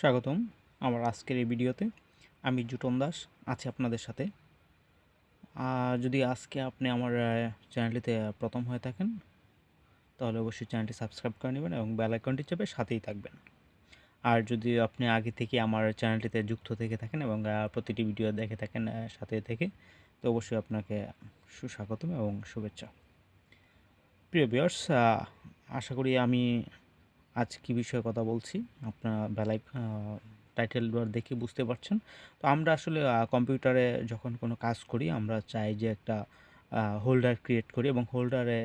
স্বাগতম আমার আজকের এই ভিডিওতে। আমি জুটন দাস, আছি আপনাদের সাথে। যদি আজকে আপনি আমার চ্যানেলটিতে প্রথম হয়ে থাকেন, তাহলে অবশ্যই চ্যানেলটি সাবস্ক্রাইব করে নেবেন এবং বেল আইকনটি চেপে সাথেই থাকবেন। আর যদি আপনি আগে থেকে আমার চ্যানেলটিতে যুক্ত থেকে থাকেন এবং প্রতিটি ভিডিও দেখে থাকেন সাথে থেকে, তো অবশ্যই আপনাকে সুস্বাগতম এবং শুভেচ্ছা। প্রিয় বিয়ার্স আশা করি আমি আজ কী বিষয়ে কথা বলছি? আপনারা বেলায় টাইটেল দেখে বুঝতে পারছেন। তো আমরা আসলে কম্পিউটারে যখন কোনো কাজ করি, আমরা চাই যে একটা হোল্ডার ক্রিয়েট করি এবং হোল্ডারে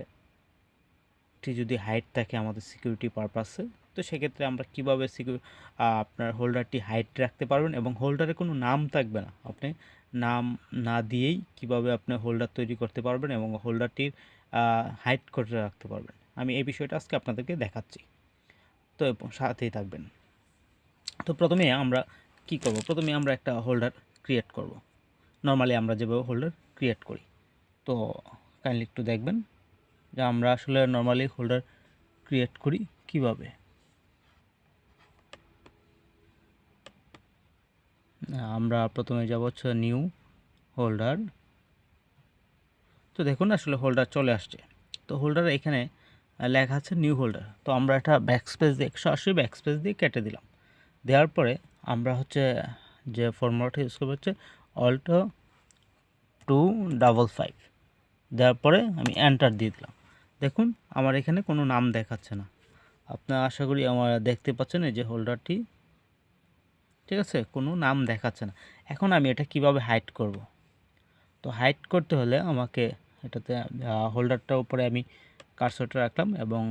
টি যদি হাইট থাকে আমাদের সিকিউরিটি পারপাসে তো সেক্ষেত্রে আমরা কীভাবে সিকিউ আপনার হোল্ডারটি হাইট রাখতে পারবেন এবং হোল্ডারে কোনো নাম থাকবে না। আপনি নাম না দিয়েই কীভাবে আপনি হোল্ডার তৈরি করতে পারবেন এবং হোল্ডারটির হাইট করে রাখতে পারবেন। আমি এই বিষয়টা আজকে আপনাদেরকে দেখাচ্ছি। তো সাথেই থাকবেন। তো প্রথমে আমরা কি করব? প্রথমে আমরা একটা হোল্ডার ক্রিয়েট করব। নর্মালি আমরা যেভাবে হোল্ডার ক্রিয়েট করি। তো কাইন্ডলি একটু দেখবেন যে আমরা আসলে নর্মালি হোল্ডার ক্রিয়েট করি কীভাবে? আমরা প্রথমে যাব হচ্ছে নিউ হোল্ডার তো দেখুন আসলে হোল্ডার চলে আসছে। তো হোল্ডার এখানে লেখা আছে নিউ হোল্ডার তো আমরা এটা ব্যাকস্পেস দিয়ে, একশো আশি ব্যাকস্পেস দিয়ে কেটে দিলাম। দেওয়ার পরে আমরা হচ্ছে যে ফর্মুলাটা ইউজ করব হচ্ছে অল্টো টু ডাবল ফাইভ দেওয়ার পরে আমি এন্টার দিয়ে দিলাম। দেখুন, আমার এখানে কোনো নাম দেখাচ্ছে না। আপনার আশা করি আমার দেখতে পাচ্ছেন এই যে হোল্ডারটি ঠিক আছে? কোনো নাম দেখাচ্ছে না। এখন আমি এটা কীভাবে হাইড করব? তো হাইড করতে হলে আমাকে এটাতে হোল্ডারটার উপরে আমি কার্সরটা রাখলাম এবং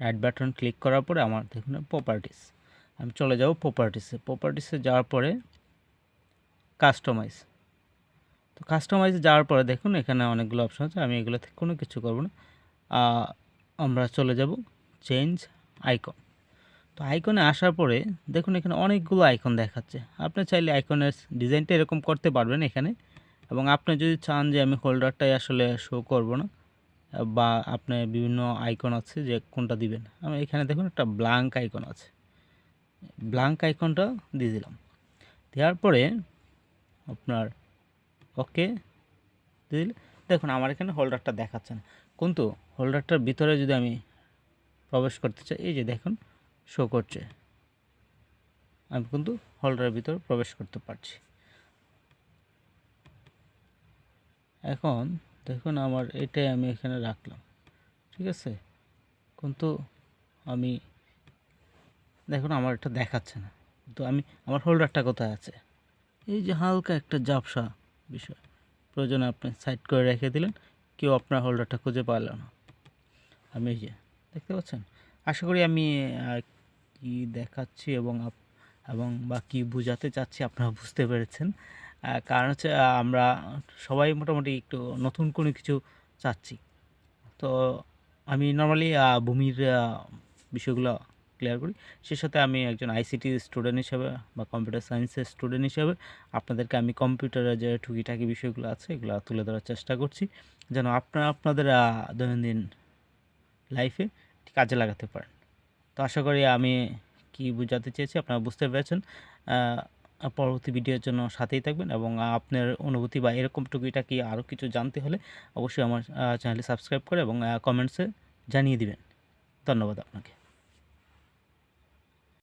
রাইট বাটন ক্লিক করার পরে আমার দেখুন প্রপার্টিস আমি চলে যাব প্রপার্টিসে প্রপার্টিসে যাওয়ার পরে কাস্টমাইজ তো কাস্টমাইজে যাওয়ার পরে দেখুন এখানে অনেকগুলো অপশন আছে। আমি এগুলো থেকে কোনো কিছু করব না। আমরা চলে যাব চেঞ্জ আইকন তো আইকনে আসার পরে দেখুন এখানে অনেকগুলো আইকন দেখাচ্ছে। আপনি চাইলে আইকনের ডিজাইনটা এরকম করতে পারবেন এখানে। এবং আপনি যদি চান যে আমি হোল্ডারটাই আসলে শো করব না বা আপনার বিভিন্ন আইকন আছে যে কোনটা দিবেন। আমি এখানে দেখুন একটা ব্ল্যাঙ্ক আইকন আছে। ব্ল্যাঙ্ক আইকনটা দিয়ে দিলাম। দেওয়ার পরে আপনার ওকে দিয়ে দিলে দেখুন, আমার এখানে হোল্ডারটা দেখাচ্ছে না। কিন্তু হোল্ডারটার ভিতরে যদি আমি প্রবেশ করতে চাই, এই যে দেখুন শো করছে। আমি কিন্তু হোল্ডারের ভিতরে প্রবেশ করতে পারছি। এখন দেখুন, আমার এটাই আমি এখানে রাখলাম। ঠিক আছে? কিন্তু আমি, দেখুন, আমার এটা দেখাচ্ছে না। তো আমি, আমার হোল্ডারটা কোথায় আছে? এই যে হালকা একটা জাপসা বিষয়। প্রয়োজনে আপনি সাইড করে রেখে দিলেন, কেউ আপনার হোল্ডারটা খুঁজে পারল না। আমি এই যে, দেখতে পাচ্ছেন? আশা করি আমি কি দেখাচ্ছি এবং এবং বা কী বোঝাতে চাচ্ছি আপনারা বুঝতে পেরেছেন। কারণ হচ্ছে আমরা সবাই মোটামুটি একটু নতুন কোনো কিছু চাচ্ছি। তো আমি নর্মালি ভূমির বিষয়গুলো ক্লিয়ার করি। সে সাথে আমি একজন আইসিটি স্টুডেন্ট হিসেবে বা কম্পিউটার সায়েন্সের স্টুডেন্ট হিসেবে আপনাদেরকে আমি কম্পিউটারের যে টুকিটাকি বিষয়গুলো আছে, এগুলো তুলে ধরার চেষ্টা করছি। যেন আপনারা, আপনাদের দৈনন্দিন লাইফে কাজে লাগাতে পারেন। তো আশা করি আমি কি বোঝাতে চেয়েছি, আপনারা বুঝতে পেরেছেন। পরবর্তী ভিডিওর জন্য সাথেই থাকবেন এবং আপনার অনুভূতি বা এরকম টুকিটাকি আরও কিছু জানতে হলে অবশ্যই আমার চ্যানেলে সাবস্ক্রাইব করে এবং কমেন্টসে জানিয়ে দিবেন। ধন্যবাদ আপনাকে।